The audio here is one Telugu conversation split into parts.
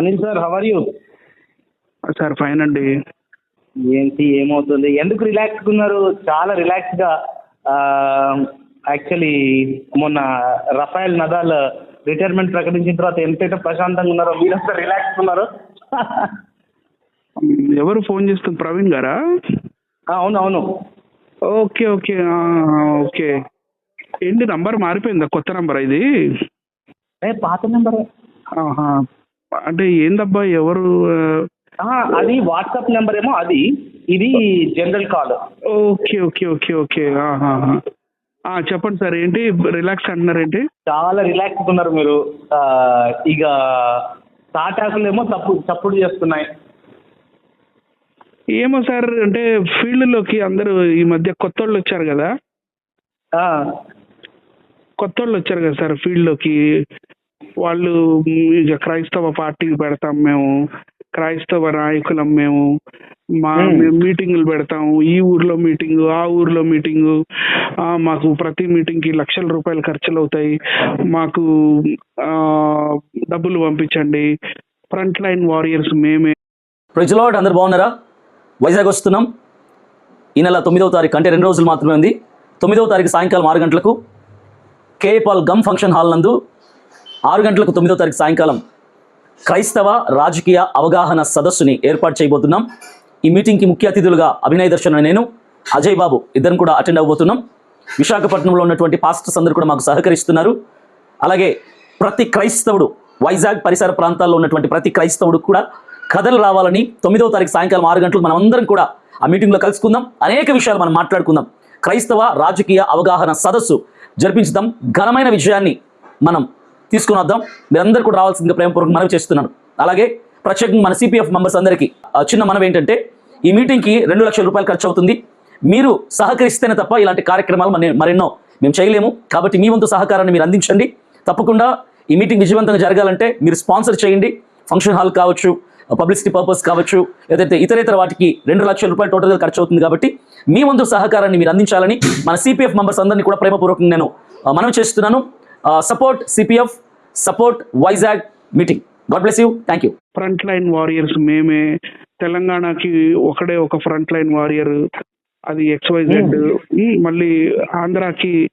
Anil sir how are you sir fine అండి. ఏంటి ఏమవుతుంది? ఎందుకు రిలాక్స్ ఉన్నారు? చాలా రిలాక్స్గా యాక్చువల్లీ మొన్న రఫాయల్ నదాల్ రిటైర్మెంట్ ప్రకటించిన తర్వాత ఎంతైతే ప్రశాంతంగా ఉన్నారో మీరంతా రిలాక్స్ ఉన్నారు. ఎవరు ఫోన్ చేస్తుంది? ప్రవీణ్ గారా? అవును అవును. Okay okay okay. ఏంటి నంబర్ మారిపోయిందా? కొత్త నంబర్ ఇది? పాత నెంబర్. అంటే ఏందబ్బా ఎవరు అది వాట్సాప్ నెంబర్ ఏమో అది. ఇది general call. Okay okay okay okay. చెప్పండి సార్ ఏంటి? రిలాక్స్ అంటున్నారు ఏంటి? చాలా రిలాక్స్ ఉన్నారు మీరు. ఇక తాటాకులు ఏమో తప్పు చప్పుడు చేస్తున్నాయి. ఏమో సార్ అంటే ఫీల్డ్లోకి అందరూ ఈ మధ్య కొత్త వాళ్ళు వచ్చారు కదా? కొత్త వాళ్ళు వచ్చారు కదా సార్ ఫీల్డ్లోకి? వాళ్ళు ఇక క్రైస్తవ పార్టీ పెడతాం మేము క్రైస్తవ నాయకులం మేము మా. మేము. మీటింగులు పెడతాం. ఈ ఊర్లో మీటింగు ఆ ఊర్లో మీటింగు ఆ, మాకు ప్రతి మీటింగ్కి లక్షల రూపాయలు ఖర్చులు అవుతాయి మాకు డబ్బులు పంపించండి. ఫ్రంట్ లైన్ వారియర్స్ మేమే. ప్రజలాడ్ అందరు బాగున్నారా? వైజాగ్ వస్తున్నాం. ఈ నెల తొమ్మిదవ తారీఖు అంటే రెండు రోజులు మాత్రమే ఉంది. తొమ్మిదవ తారీఖు సాయంకాలం ఆరు గంటలకు కేపాల్ గమ్ ఫంక్షన్ హాల్ నందు ఆరు గంటలకు తొమ్మిదో తారీఖు సాయంకాలం క్రైస్తవ రాజకీయ అవగాహన సదస్సుని ఏర్పాటు చేయబోతున్నాం. ఈ మీటింగ్కి ముఖ్య అతిథులుగా అభినయ దర్శన నేను అజయ్ బాబు ఇద్దరం కూడా అటెండ్ అవ్వబోతున్నాం. విశాఖపట్నంలో ఉన్నటువంటి పాస్టర్స్ అందరూ కూడా మాకు సహకరిస్తున్నారు. అలాగే ప్రతి క్రైస్తవుడు వైజాగ్ పరిసర ప్రాంతాల్లో ఉన్నటువంటి ప్రతి క్రైస్తవుడు కూడా కథలు రావాలని తొమ్మిదవ తారీఖు సాయంకాలం ఆరు గంటలు మనం అందరం కూడా ఆ మీటింగ్లో కలుసుకుందాం. అనేక విషయాలు మనం మాట్లాడుకుందాం. క్రైస్తవ రాజకీయ అవగాహన సదస్సు జరిపించుదాం. ఘనమైన విజయాన్ని మనం తీసుకుని వద్దాం. మీరందరూ కూడా రావాల్సిందిగా ప్రేమపూర్వక మనవి చేస్తున్నాను. అలాగే ప్రత్యేకంగా మన సిపిఎఫ్ మెంబర్స్ అందరికీ ఆ, చిన్న మనవి ఏంటంటే ఈ మీటింగ్కి రెండు లక్షల రూపాయలు ఖర్చు అవుతుంది. మీరు సహకరిస్తేనే తప్ప ఇలాంటి కార్యక్రమాలు మన మరెన్నో మేము చేయలేము. కాబట్టి మీ వంతు సహకారాన్ని మీరు అందించండి. తప్పకుండా ఈ మీటింగ్ విజయవంతంగా జరగాలంటే మీరు స్పాన్సర్ చేయండి. ఫంక్షన్ హాల్ కావచ్చు పబ్లిసిటీ పర్పస్ కావచ్చు ఏదైతే ఇతరేతర వాటికి రెండు లక్షల రూపాయలు టోటల్గా ఖర్చు అవుతుంది కాబట్టి మీ వంతు సహకారాన్ని మీరు అందించాలని మన సిపిఎఫ్ మెంబర్స్ అందరినీ కూడా ప్రేమపూర్వకంగా నేను మనం చేస్తున్నాను. Support CPF support Vizag meeting God bless you thank you front line warriors మేమే తెలంగాణకి ఒకడే ఒక ఫ్రంట్ లైన్ వారియర్ అది ఎక్స్వైజెడ్ మళ్ళీ ఆంధ్రాకి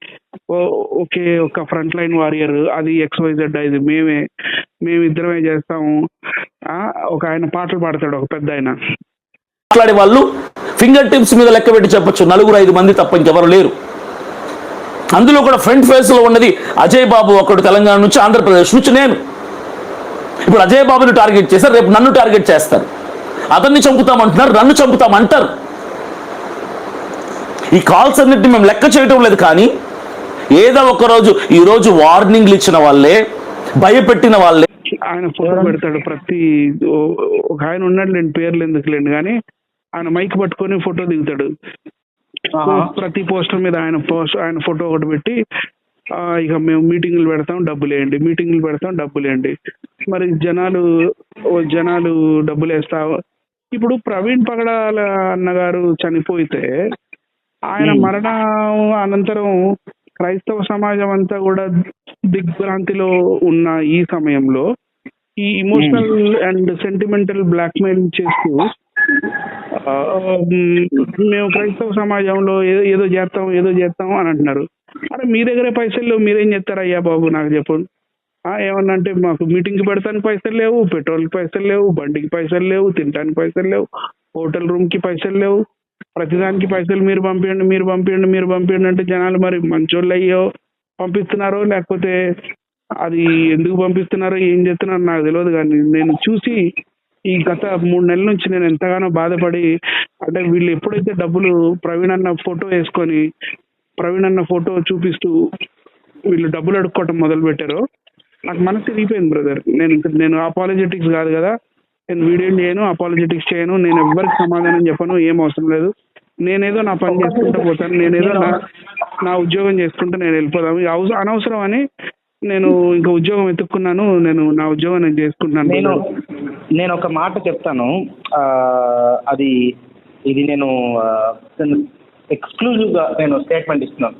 ఓ- ఒకే ఒక ఫ్రంట్ లైన్ వారియర్ అది ఎక్స్వైజెడ్ అది మేమే మేమిద్దరమే చేస్తాము. ఆ, ఒక ఆయన పాటలు పాడతాడు ఒక పెద్ద ఆయన. మాట్లాడే వాళ్ళు ఫింగర్ టిప్స్ మీద లెక్క పెట్టి చెప్పొచ్చు. నలుగురు ఐదు మంది తప్ప ఇంకెవరు లేరు. అందులో కూడా ఫ్రంట్ ఫేస్లో ఉన్నది అజయ్ బాబు ఒకడు తెలంగాణ నుంచి ఆంధ్రప్రదేశ్ నుంచి నేను. ఇప్పుడు అజయ్ బాబుని టార్గెట్ చేశారు రేపు నన్ను టార్గెట్ చేస్తారు. అతన్ని చంపుతామంటున్నారు నన్ను చంపుతామంటారు. ఈ కాల్స్ అన్నిటిని మేము లెక్క చేయటం లేదు కానీ ఏదో ఒక రోజు ఈ రోజు వార్నింగ్లు ఇచ్చిన వాళ్ళే భయపెట్టిన వాళ్ళే. ఆయన ఫోటో పెడతాడు ప్రతి ఒక ఆయన ఉన్నాడు లేండి పేర్లు ఎందుకు లేండి కానీ ఆయన మైక్ పట్టుకొని ఫోటో దిగుతాడు. ప్రతి పోస్టర్ మీద ఆయన పోస్ట్ ఆయన ఫోటో ఒకటి పెట్టి ఇక మేము మీటింగ్లు పెడతాం డబ్బులు వేయండి. మీటింగ్లు పెడతాం డబ్బులు వేయండి. మరి జనాలు జనాలు డబ్బులు వేస్తా ఇప్పుడు ప్రవీణ్ పగడాల అన్నగారు చనిపోతే ఆయన. మరణం అనంతరం క్రైస్తవ సమాజం అంతా కూడా దిగ్భ్రాంతిలో ఉన్న ఈ సమయంలో ఈ ఇమోషనల్ అండ్ సెంటిమెంటల్ బ్లాక్మెయిల్ చేస్తూ మేము క్రైస్తవ సమాజంలో ఏదో ఏదో చేస్తాం ఏదో చేస్తాం అని అంటున్నారు. అరే మీ దగ్గరే పైసలు లేవు మీరేం చేస్తారు అయ్యా బాబు నాకు చెప్పండి ఆ, ఏమన్నా అంటే మాకు మీటింగ్కి పెడతానికి పైసలు లేవు పెట్రోల్ పైసలు లేవు బండికి పైసలు లేవు తినడానికి పైసలు లేవు హోటల్ రూమ్కి పైసలు లేవు. ప్రతిదానికి పైసలు మీరు పంపించండి మీరు పంపించండి మీరు పంపించండి అంటే జనాలు మరి మంచోళ్ళు అయ్యో పంపిస్తున్నారో లేకపోతే అది ఎందుకు పంపిస్తున్నారో ఏం చేస్తున్నారో నాకు తెలియదు కానీ నేను చూసి ఈ గత మూడు నెలల నుంచి నేను ఎంతగానో బాధపడి అంటే వీళ్ళు ఎప్పుడైతే డబ్బులు ప్రవీణ్ అన్న ఫోటో వేసుకొని ప్రవీణ్ అన్న ఫోటో చూపిస్తూ వీళ్ళు డబ్బులు అడుక్కోవటం మొదలు పెట్టారో నాకు మనసు తిరిగిపోయింది బ్రదర్. నేను నేను అపాలజెటిక్స్ కాదు కదా. నేను వీడియో చేయను అపాలజెటిక్స్ చేయను నేను ఎవ్వరికి సమాధానం చెప్పను ఏం అవసరం లేదు. నేనేదో నా పని చేసుకుంటూ పోతాను నేనేదో నా నా ఉద్యోగం చేసుకుంటూ నేను వెళ్ళిపోదాము. అనవసరం అని నేను ఇంకా ఉద్యోగం ఎత్తుక్కున్నాను నేను నా ఉద్యోగం నేను చేసుకుంటున్నాను నేను ఒక మాట చెప్తాను. ఆ, అది ఇది నేను ఎక్స్క్లూజివ్గా నేను స్టేట్మెంట్ ఇస్తున్నాను.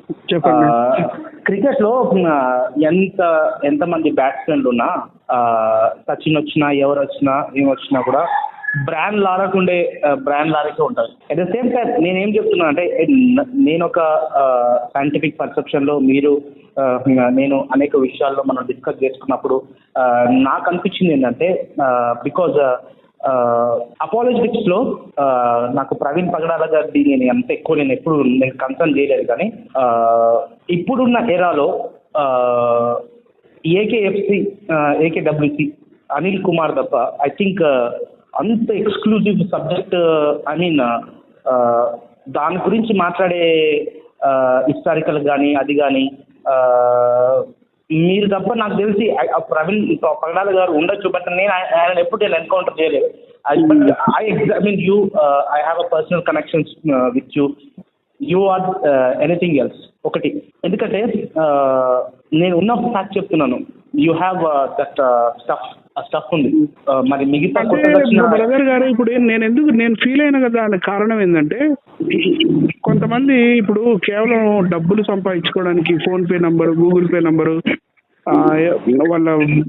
క్రికెట్లో ఎంత ఎంత మంది బ్యాట్స్మెన్లు ఉన్నా సచిన్ వచ్చినా ఎవరు వచ్చినా ఏం వచ్చినా కూడా బ్రాండ్ లారకు ఉండే బ్రాండ్ లారకే ఉంటుంది అట్ ద సేమ్ టైం నేనేం చెప్తున్నా అంటే నేను ఒక సైంటిఫిక్ పర్సెప్షన్లో మీరు నేను అనేక విషయాల్లో మనం డిస్కస్ చేసుకున్నప్పుడు నాకు అనిపించింది ఏంటంటే బికాజ్ అపాలజిటిక్స్లో నాకు ప్రవీణ్ పగడాల గారి నేను అంత ఎక్కువ నేను ఎప్పుడు నేను కన్సర్న్ చేయలేదు కానీ ఇప్పుడున్న ఎరాలో ఏకేఎఫ్సి ఏకేడబ్ల్యూసి అనిల్ కుమార్ తప్ప ఐ థింక్ అంత ఎక్స్క్లూజివ్ సబ్జెక్ట్ ఐ మీన్ దాని గురించి మాట్లాడే హిస్టారికల్ కానీ అది కానీ మీరు తప్ప నాకు తెలిసి ప్రవీణ్ పగడాల గారు ఉండొచ్చు బట్ నేను ఆయన ఎప్పుడు నేను ఎన్కౌంటర్ చేయలేదు. I I you I have a personal connections with you. You are anything else. ఒకటి. ఎందుకంటే నేను ఉన్న ఫ్యాక్ట్ చెప్తున్నాను. You have that stuff. ఆ స్టఫ్ ఉంది. మరి మిగతా బ్రదర్ గారు ఇప్పుడు నేను ఎందుకు నేను ఫీల్ అయిన కదా దానికి కారణం ఏంటంటే కొంతమంది ఇప్పుడు కేవలం డబ్బులు సంపాదించుకోవడానికి PhonePe number Google Pay number వాళ్ళ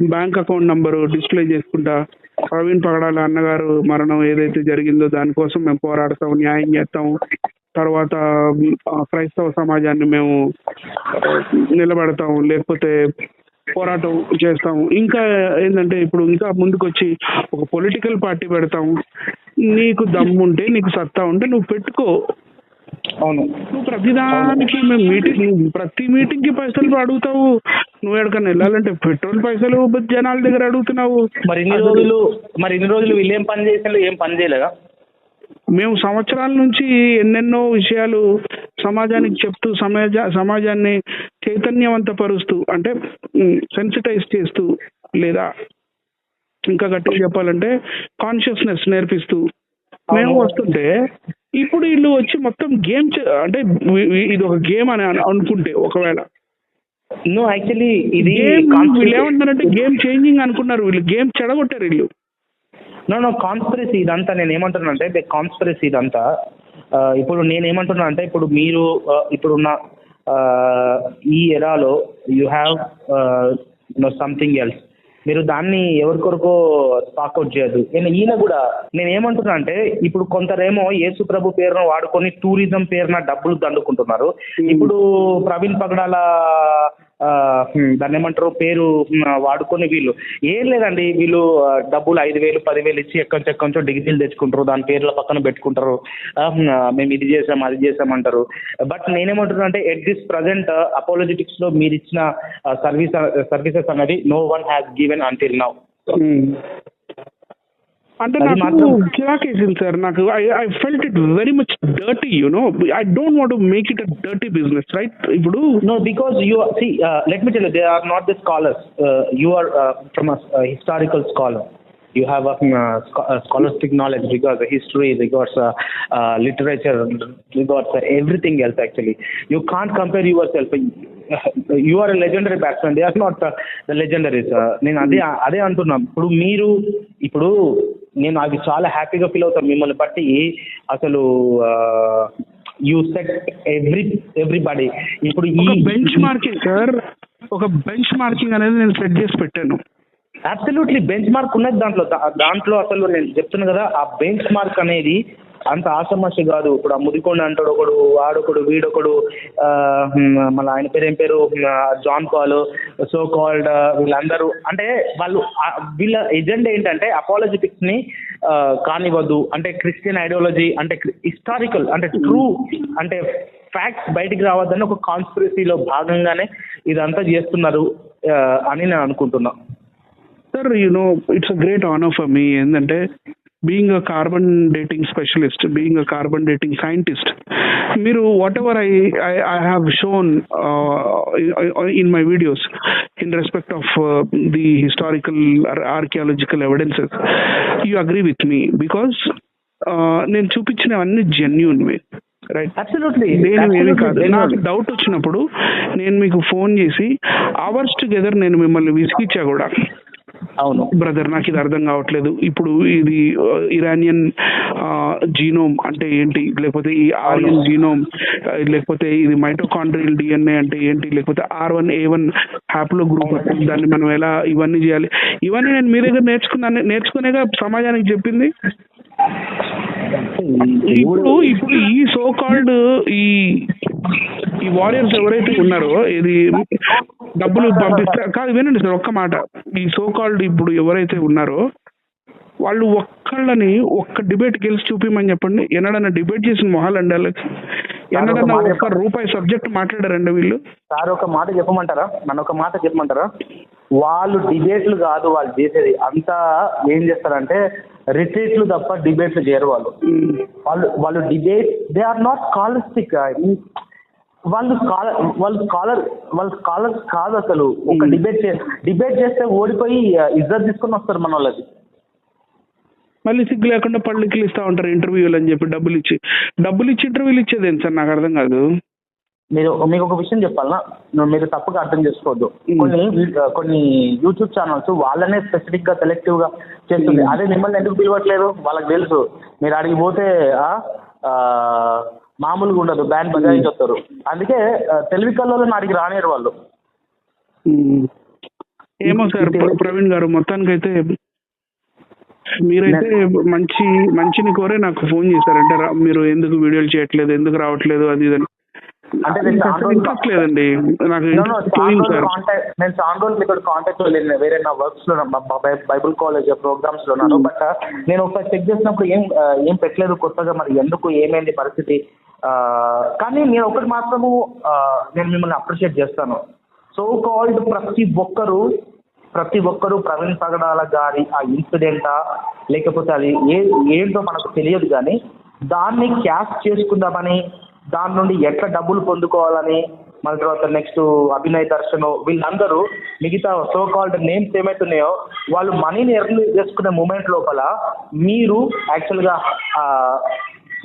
బ్యాంక్ అకౌంట్ నంబరు డిస్ప్లే చేసుకుంటా ప్రవీణ్ పగడాల అన్నగారు మరణం ఏదైతే జరిగిందో దానికోసం మేము పోరాడతాం న్యాయం చేస్తాం. తర్వాత క్రైస్తవ సమాజాన్ని మేము నిలబెడతాం. లేకపోతే పోరాటం చేస్తాం ఇంకా ఏంటంటే ఇప్పుడు ఇంకా ముందుకొచ్చి ఒక పొలిటికల్ పార్టీ పెడతాం నీకు దమ్ముంటే నీకు సత్తా ఉంటే నువ్వు పెట్టుకో. అవును. నువ్వు ప్రతిదానికి మేము మీటింగ్ ప్రతి మీటింగ్కి పైసలు అడుగుతావు. నువ్వు ఎక్కడికన్నా వెళ్ళాలంటే పెట్రోల్ పైసలు జనాల దగ్గర అడుగుతున్నావు. మరి ఇన్ని రోజులు మరి ఇన్ని రోజులు వీళ్ళు ఏం పని చేసారు ఏం పని చేయలేదా? మేము సంవత్సరాల నుంచి ఎన్నెన్నో విషయాలు సమాజానికి చెప్తూ సమాజ సమాజాన్ని చైతన్యవంతపరుస్తూ అంటే సెన్సిటైజ్ చేస్తూ లేదా ఇంకా గట్టిగా చెప్పాలంటే కాన్షియస్నెస్ నేర్పిస్తూ మేము. వస్తుంటే ఇప్పుడు వీళ్ళు వచ్చి మొత్తం గేమ్ అంటే ఇది ఒక గేమ్ అని అను- అనుకుంటే ఒకవేళ నో యాక్చువల్లీ ఇది వీళ్ళు ఏమంటున్నారంటే గేమ్ చేంజింగ్ అనుకున్నారు వీళ్ళు గేమ్ చెడగొట్టారు వీళ్ళు నో నో కాన్స్పిరసీ ఇదంతా నేను ఏమంటున్నా అంటే ద కాన్స్పిరసీ ఇదంతా ఇప్పుడు నేను ఏమంటున్నా అంటే ఇప్పుడు మీరు ఇప్పుడున్న ఈ ఎరాలో you have no something else మీరు దాన్ని ఎవరి కొరకో స్పాక్అవుట్ చేయొద్దు. నేను ఈయన కూడా నేను ఏమంటున్నా అంటే ఇప్పుడు కొందరేమో యేసు ప్రభు పేరును వాడుకొని టూరిజం పేరున డబ్బులు దండుకుంటున్నారు. ఇప్పుడు ప్రవీణ్ పగడాల దాన్ని ఏమంటారు? పేరు వాడుకొని వీళ్ళు. ఏం లేదండి వీళ్ళు డబ్బులు ఐదు వేలు పదివేలు ఇచ్చి ఎక్కడి ఎక్కడి డిగ్రీలు తెచ్చుకుంటారు. దాని పేర్ల పక్కన పెట్టుకుంటారు. మేము ఇది చేసాం అది చేసాం అంటారు. బట్ నేనేమంటున్నా అంటే ఎట్ దిస్ ప్రజెంట్ అపోలజిటిక్స్లో మీరు ఇచ్చిన సర్వీస్ సర్వీసెస్ అనేది no one has given until now. అంటే అది నాకు మాత్రం- చిరాకేసింది సార్ నాకు I I felt it very much dirty you know I don't want make it a dirty business right ఇప్పుడు No, because you are, see, uh, let me tell you, they are not the scholars. Uh, you are uh, from a, a historical scholar. You have a, um, uh, scho- uh, scholastic knowledge regards the history, regards uh, uh, literature, regards uh, everything else actually. You can't compare yourself. You are a legendary batsman. They are not uh, the legendaries. Uh, నేను అదే అదే అంటున్నా. ఇప్పుడు మీరు ఇప్పుడు నేను అది చాలా హ్యాపీగా ఫీల్ అవుతాను మిమ్మల్ని బట్టి. అసలు యూ సెట్ ఎవ్రీ ఎవ్రీబడి ఇప్పుడు ఈ బెంచ్ మార్కింగ్ సార్ ఒక బెంచ్ మార్కింగ్ అనేది నేను సెట్ చేసి పెట్టాను. అబ్సల్యూట్లీ బెంచ్ మార్క్ ఉన్నది దాంట్లో. దా- దాంట్లో అసలు నేను చెప్తున్నా కదా ఆ బెంచ్ మార్క్ అనేది అంత ఆసమస్య కాదు. ఇప్పుడు ఆ ముదికొండ అంటాడు ఒకడు వాడొకడు వీడొకడు మళ్ళీ ఆయన పేరు ఏం పేరు జాన్ పాల్ సో కాల్డ్ వీళ్ళందరూ అంటే వాళ్ళు వీళ్ళ ఎజెండా ఏంటంటే అపాలజెటిక్స్ని కానివ్వద్దు. అంటే క్రిస్టియన్ ఐడియాలజీ అంటే హిస్టారికల్ అంటే ట్రూ అంటే ఫ్యాక్ట్స్ బయటికి రావద్దని ఒక కాన్స్పిరసీలో భాగంగానే ఇదంతా చేస్తున్నారు అని నేను అనుకుంటున్నా. Sir you know it's a great honour for me ఏంటంటే being a carbon dating specialist being a carbon dating scientist మీరు whatever I I have shown in my videos in respect of the historical archaeological evidences you agree with me because నేను చూపించినవన్నీ వే రైట్ అబ్సల్యూట్లీ నేను ఏమి కాదు. నాకు డౌట్ వచ్చినప్పుడు నేను మీకు ఫోన్ చేసి అవర్స్ టుగెదర్ నేను మిమ్మల్ని విసిగిచ్చా కూడా. అవును. బ్రదర్ నాకు ఇది అర్థం కావట్లేదు. ఇప్పుడు ఇది ఇరానియన్ జీనోమ్ అంటే ఏంటి? లేకపోతే ఈ ఆరియన్ జీనోమ్ లేకపోతే ఇది మైటోకాండ్రియల్ డిఎన్ఏ అంటే ఏంటి? లేకపోతే R one A one haplogroup దాన్ని మనం ఎలా ఇవన్నీ చేయాలి? ఇవన్నీ నేను మీ దగ్గర నేర్చుకున్నాను నేర్చుకునేగా సమాజానికి చెప్పింది? ఇప్పుడు ఇప్పుడు ఈ సో కాల్డ్ ఈ ఈ వారియర్స్ ఎవరైతే ఉన్నారో ఇది డబ్బులు పంపిస్తారు కాదు వినండి సార్ ఒక్క మాట. ఈ సో కాల్డ్ ఇప్పుడు ఎవరైతే ఉన్నారో వాళ్ళు ఒక్కళ్ళని ఒక్క డిబేట్ గెలిచి చూపిమని చెప్పండి. ఎన్నడన్నా డిబేట్ చేసిన మొహాలు అండి వాళ్ళకి? ఎన్నడన్నా ఒక్క రూపాయి సబ్జెక్ట్ మాట్లాడారండి వీళ్ళు? సార్ ఒక మాట చెప్పమంటారా? నన్ను ఒక మాట చెప్పమంటారా? వాళ్ళు డిబేట్లు కాదు వాళ్ళు చేసేది. అంతా ఏం చేస్తారంటే రిట్రీట్లు తప్ప డిబేట్లు చేయరు వాళ్ళు. వాళ్ళు వాళ్ళు debate they are not scholastic వాళ్ళు స్కాలర్ వాళ్ళు స్కాలర్ వాళ్ళు స్కాలర్స్ కాదు అసలు. ఒక Hmm. డిబేట్ చే డిబేట్ చేస్తే ఓడిపోయి ఇజ్జత్ తీసుకొని వస్తారు మన వాళ్ళకి. మళ్ళీ సిగ్గు లేకుండా పళ్ళకి ఇస్తా ఉంటారు ఇంటర్వ్యూలు అని చెప్పి డబ్బులు ఇచ్చి డబ్బులు ఇచ్చి ఇంటర్వ్యూలు ఇచ్చేది ఏంటి సార్? నాకు అర్థం కాదు. మీరు మీకు ఒక విషయం చెప్పాలనా? నువ్వు మీరు తప్పుగా అర్థం చేసుకోవద్దు. కొన్ని కొన్ని యూట్యూబ్ ఛానల్స్ వాళ్ళనే స్పెసిఫిక్గా సెలెక్టివ్గా చేస్తుంది. అదే మిమ్మల్ని ఎందుకు పిలవట్లేదు? వాళ్ళకి తెలుసు. మీరు అడిగి పోతే మామూలుగా ఉండదు. బ్యాండ్ బజాయించి వస్తారు. అందుకే తెలివి కళ్ళలో అడిగి రానియరు వాళ్ళు. ఏమో సార్ ప్ర- ప్రవీణ్ గారు మొత్తానికైతే మీరైతే మంచి మంచిని కోరే నాకు ఫోన్ చేశారంటే మీరు ఎందుకు వీడియోలు చేయట్లేదు ఎందుకు రావట్లేదు అది ఇది అని. అంటే నేను ఇంట్రెస్ట్ లేదండి. నాకు నేను చాలా రోజులు ఇక్కడ కాంటాక్ట్లో లేను. వేరే నా వర్క్స్లో బైబుల్ కాలేజ్ ప్రోగ్రామ్స్లో ఉన్నాను బట్ నేను ఒకసారి చెక్ చేసినప్పుడు ఏం ఏం పెట్టలేదు కొత్తగా మరి ఎందుకు ఏమైంది పరిస్థితి? ఆ, కానీ నేను ఒకటి మాత్రము నేను మిమ్మల్ని అప్రిషియేట్ చేస్తాను. సో కాల్డ్ ప్రతి ఒక్కరు ప్రతి ఒక్కరు ప్రవీణ్ పగడాల గారి ఆ ఇన్సిడెంటా లేకపోతే అది ఏ ఏంటో మనకు తెలియదు కానీ దాన్ని క్యాష్ చేసుకుందామని దాని నుండి ఎట్లా డబ్బులు పొందుకోవాలని మళ్ళీ తర్వాత నెక్స్ట్ అభినయ్ దర్శన్ వీళ్ళందరూ మిగతా సో కాల్డ్ నేమ్స్ ఏమైతున్నాయో వాళ్ళు మనీని ఎర్న్ చేసుకునే మూమెంట్ లోపల మీరు యాక్చువల్గా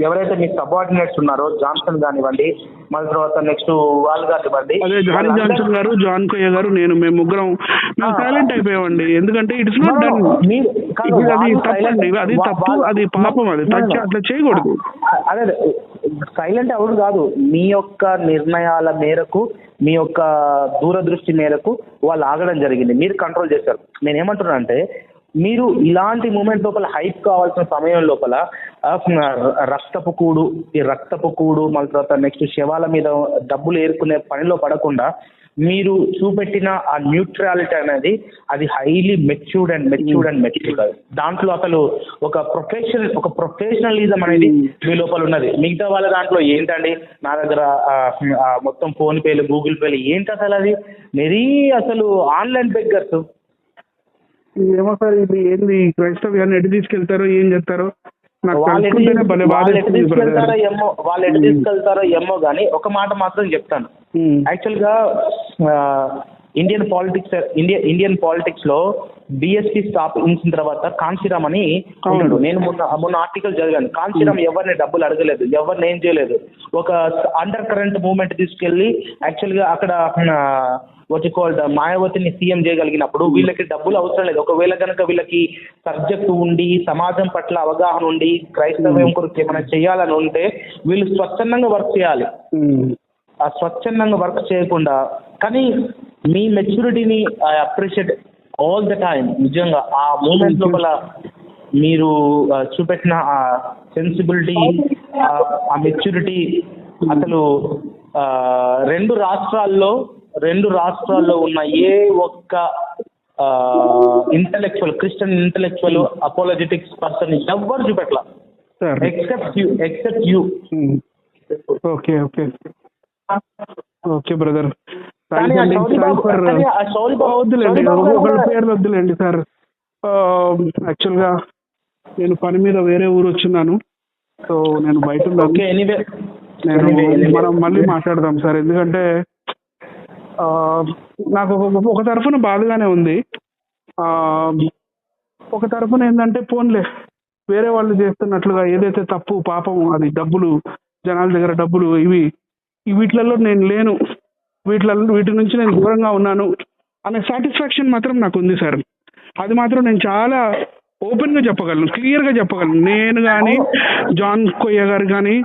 ఎవరైతే మీ సబార్డినేట్స్ ఉన్నారో జాన్సన్ కానివ్వండి మళ్ళీ తర్వాత నెక్స్ట్ వాళ్ళు కానివ్వండి అదే జానీ జాన్సన్ గారు జాన్ కొయ్య గారు నేను మేము ముగ్గురం మేము. సైలెంట్ అయిపోయామండి. ఎందుకంటే ఇట్స్ నాట్ డన్ అది తప్పండి అది తప్పు అది పాపం అది. టచ్. అట్లా చేయకూడదు. అదే సైలెంట్ అవును కాదు. మీ యొక్క నిర్ణయాల మేరకు మీ యొక్క దూరదృష్టి మేరకు వాళ్ళు ఆగడం జరిగింది. మీరు కంట్రోల్ చేశారు. నేను ఏమంటున్నా అంటే మీరు ఇలాంటి మూమెంట్ లోపల హైప్ కావాల్సిన సమయం లోపల రక్తపు కూడు ఈ రక్తపు కూడు మళ్ళీ తర్వాత నెక్స్ట్ శవాల మీద డబ్బులు ఏరుకునే పనిలో పడకుండా మీరు చూపెట్టిన ఆ న్యూట్రాలిటీ అనేది అది highly matured and matured and matured దాంట్లో అసలు ఒక ప్రొఫెషన్ ఒక ప్రొఫెషనలిజం అనేది మీ లోపల ఉన్నది. మిగతా వాళ్ళ దాంట్లో ఏంటండి? నా దగ్గర మొత్తం ఫోన్ పేలు గూగుల్ పేలు ఏంటి అసలు అది? మెరీ అసలు ఆన్లైన్ బెగ్గర్స్ ఏమో సార్ ఇది ఏంది క్రైస్తవ్యాన్ని ఎటు తీసుకెళ్తారో ఏం చేస్తారో? నాకు వాళ్ళు ఎటు తీసుకెళ్తారో ఏమో వాళ్ళు ఎటు తీసుకెళ్తారో ఏమో కానీ ఒక మాట మాత్రం చెప్తాను. యాక్చువల్గా ఇండియన్ పాలిటిక్స్ ఇండియా ఇండియన్ పాలిటిక్స్లో బిఎస్పీ స్థాపించిన తర్వాత కాంశీరామ్ అని ఉంటాడు నేను మొన్న మొన్న ఆర్టికల్ చదివాను. కాంశీరామ్ ఎవరిని డబ్బులు అడగలేదు. ఎవరిని ఏం చేయలేదు. ఒక అండర్ కరెంట్ మూవ్మెంట్ తీసుకెళ్ళి యాక్చువల్గా అక్కడ వాట్ కాల్డ్ మాయావతిని సీఎం చేయగలిగినప్పుడు వీళ్ళకి డబ్బులు అవసరం లేదు. ఒకవేళ కనుక వీళ్ళకి సబ్జెక్ట్ ఉండి సమాజం పట్ల అవగాహన ఉండి క్రైస్తవం కొరకు ఏమైనా చేయాలని ఉంటే వీళ్ళు స్వచ్ఛందంగా వర్క్ చేయాలి. ఆ స్వచ్ఛందంగా వర్క్ చేయకుండా కానీ మీ మెచ్యూరిటీని I appreciate all the time నిజంగా ఆ మూమెంట్ లోపల మీరు ఆ, చూపెట్టిన ఆ సెన్సిబిలిటీ ఆ మెచ్యూరిటీ అసలు రెండు రాష్ట్రాల్లో రెండు రాష్ట్రాల్లో ఉన్న ఏ ఒక్క intellectual Christian intellectual apologetics person ఎవ్వరు చూపెట్ల except you except you okay okay okay brother వద్దులేండి ఒకళ్ళ పేర్లు వద్దులేండి సార్. యాక్చువల్గా నేను పని మీద వేరే ఊరు వచ్చిన్నాను సో నేను బయట నేను. మనం మళ్ళీ మాట్లాడదాం సార్. ఎందుకంటే నాకు ఒక- తరఫున బాధగానే ఉంది. ఆ, ఒక తరఫున ఏంటంటే పోన్లే వేరే వాళ్ళు చేస్తున్నట్లుగా ఏదైతే తప్పు పాపం అది డబ్బులు జనాల దగ్గర డబ్బులు ఇవి వీటిలలో నేను లేను. వీటిలలో వీటి నుంచి నేను దూరంగా ఉన్నాను అనే సాటిస్ఫాక్షన్ మాత్రం నాకు ఉంది సార్ అది మాత్రం నేను చాలా ఓపెన్గా చెప్పగలను క్లియర్గా చెప్పగలను. నేను కానీ జాన్ కొయ్య గారు కానీ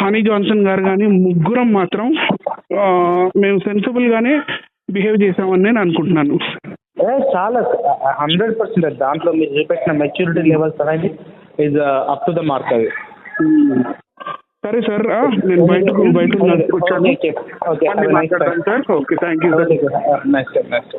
హనీ జాన్సన్ గారు కానీ ముగ్గురం మాత్రం మేము సెన్సిబుల్ గానే బిహేవ్ చేసామని నేను అనుకుంటున్నాను. చాలా హండ్రెడ్ పర్సెంట్ దాంట్లో మీరు చూపెట్టిన మెచ్యూరిటీ లెవెల్స్ అనేది is up to the mark అది. సరే సార్ ఆ, నేను బయట బయట ఉన్నాను. కూర్చోండి. ఓకే ఓకే మళ్ళీ మాట్లాడదాం sir okay thank you sir next next